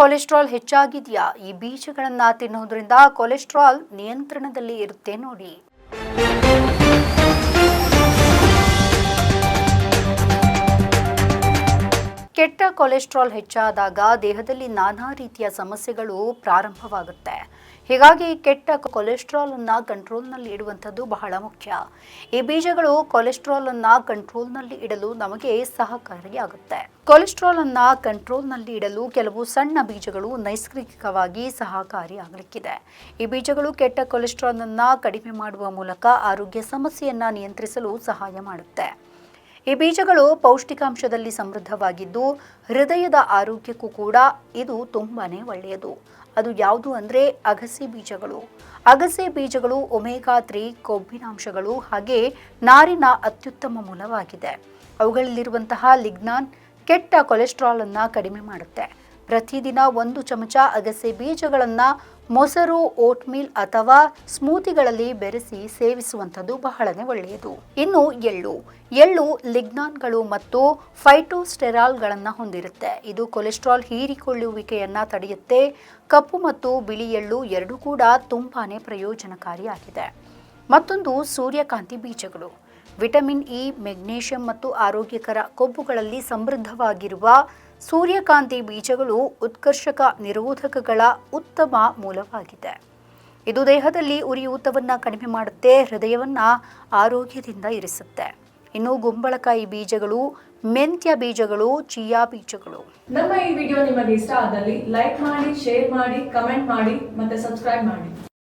Cholesterol ಹೆಚ್ಚಾಗಿದೆಯಾ? ಈ ಬೀಜಗಳನ್ನ ತಿನ್ನುವುದರಿಂದ ಕೊಲೆಸ್ಟ್ರಾಲ್ ನಿಯಂತ್ರಣದಲ್ಲಿ ಇರುತ್ತೆ ನೋಡಿ. ಕೆಟ್ಟ ಕೊಲೆಸ್ಟ್ರಾಲ್ ಹೆಚ್ಚಾದಾಗ ದೇಹದಲ್ಲಿ ನಾನಾ ರೀತಿಯ ಸಮಸ್ಯೆಗಳು ಪ್ರಾರಂಭವಾಗುತ್ತೆ. ಹೀಗಾಗಿ ಕೆಟ್ಟ ಕೊಲೆಸ್ಟ್ರಾಲ್ ಅನ್ನ ಕಂಟ್ರೋಲ್ನಲ್ಲಿ ಇಡುವಂಥದ್ದು ಬಹಳ ಮುಖ್ಯ. ಈ ಬೀಜಗಳು ಕೊಲೆಸ್ಟ್ರಾಲ್ ಅನ್ನ ಕಂಟ್ರೋಲ್ನಲ್ಲಿ ಇಡಲು ನಮಗೆ ಸಹಕಾರಿಯಾಗುತ್ತೆ. ಕೊಲೆಸ್ಟ್ರಾಲ್ ಅನ್ನ ಕಂಟ್ರೋಲ್ನಲ್ಲಿ ಇಡಲು ಕೆಲವು ಸಣ್ಣ ಬೀಜಗಳು ನೈಸರ್ಗಿಕವಾಗಿ ಸಹಕಾರಿಯಾಗಲಿಕ್ಕಿದೆ. ಈ ಬೀಜಗಳು ಕೆಟ್ಟ ಕೊಲೆಸ್ಟ್ರಾಲನ್ನು ಕಡಿಮೆ ಮಾಡುವ ಮೂಲಕ ಆರೋಗ್ಯ ಸಮಸ್ಯೆಯನ್ನು ನಿಯಂತ್ರಿಸಲು ಸಹಾಯ ಮಾಡುತ್ತೆ. ಈ ಬೀಜಗಳು ಪೌಷ್ಟಿಕಾಂಶದಲ್ಲಿ ಸಮೃದ್ಧವಾಗಿದ್ದು ಹೃದಯದ ಆರೋಗ್ಯಕ್ಕೂ ಕೂಡ ಇದು ತುಂಬಾನೇ ಒಳ್ಳೆಯದು. ಅದು ಯಾವುದು ಅಂದರೆ ಅಗಸೆ ಬೀಜಗಳು. ಅಗಸೆ ಬೀಜಗಳು ಒಮೇಗಾ ತ್ರೀ ಕೊಬ್ಬಿನಾಂಶಗಳು ಹಾಗೆ ನಾರಿನ ಅತ್ಯುತ್ತಮ ಮೂಲವಾಗಿದೆ. ಅವುಗಳಲ್ಲಿರುವಂತಹ ಲಿಗ್ನಾನ್ ಕೆಟ್ಟ ಕೊಲೆಸ್ಟ್ರಾಲನ್ನು ಕಡಿಮೆ ಮಾಡುತ್ತೆ. ಪ್ರತಿದಿನ ಒಂದು ಚಮಚ ಅಗಸೆ ಬೀಜಗಳನ್ನು ಮೊಸರು, ಓಟ್ಮೀಲ್ ಅಥವಾ ಸ್ಮೂತಿಗಳಲ್ಲಿ ಬೆರೆಸಿ ಸೇವಿಸುವಂಥದ್ದು ಬಹಳನೇ ಒಳ್ಳೆಯದು. ಇನ್ನು ಎಳ್ಳು. ಎಳ್ಳು ಲಿಗ್ನಾನ್ಗಳು ಮತ್ತು ಫೈಟೋಸ್ಟೆರಾಲ್ಗಳನ್ನು ಹೊಂದಿರುತ್ತೆ. ಇದು ಕೊಲೆಸ್ಟ್ರಾಲ್ ಹೀರಿಕೊಳ್ಳುವಿಕೆಯನ್ನು ತಡೆಯುತ್ತೆ. ಕಪ್ಪು ಮತ್ತು ಬಿಳಿ ಎಳ್ಳು ಎರಡೂ ಕೂಡ ತುಂಬಾನೇ ಪ್ರಯೋಜನಕಾರಿಯಾಗಿದೆ. ಮತ್ತೊಂದು ಸೂರ್ಯಕಾಂತಿ ಬೀಜಗಳು. ವಿಟಮಿನ್ ಇ, ಮೆಗ್ನೀಷಿಯಂ ಮತ್ತು ಆರೋಗ್ಯಕರ ಕೊಬ್ಬುಗಳಲ್ಲಿ ಸಮೃದ್ಧವಾಗಿರುವ ಸೂರ್ಯಕಾಂತಿ ಬೀಜಗಳು ಉತ್ಕರ್ಷಕ ನಿರೋಧಕಗಳ ಉತ್ತಮ ಮೂಲವಾಗಿದೆ. ಇದು ದೇಹದಲ್ಲಿ ಉರಿಯೂತವನ್ನು ಕಡಿಮೆ ಮಾಡುತ್ತೆ, ಹೃದಯವನ್ನು ಆರೋಗ್ಯದಿಂದ ಇರಿಸುತ್ತೆ. ಇನ್ನು ಗುಂಬಳಕಾಯಿ ಬೀಜಗಳು, ಮೆಂತ್ಯ ಬೀಜಗಳು, ಚಿಯಾ ಬೀಜಗಳು. ನಮ್ಮ ಈ ವಿಡಿಯೋ ನಿಮಗೆ ಇಷ್ಟ ಆದಲ್ಲಿ ಲೈಕ್ ಮಾಡಿ, ಶೇರ್ ಮಾಡಿ, ಕಮೆಂಟ್ ಮಾಡಿ ಮತ್ತೆ ಸಬ್ಸ್ಕ್ರೈಬ್ ಮಾಡಿ.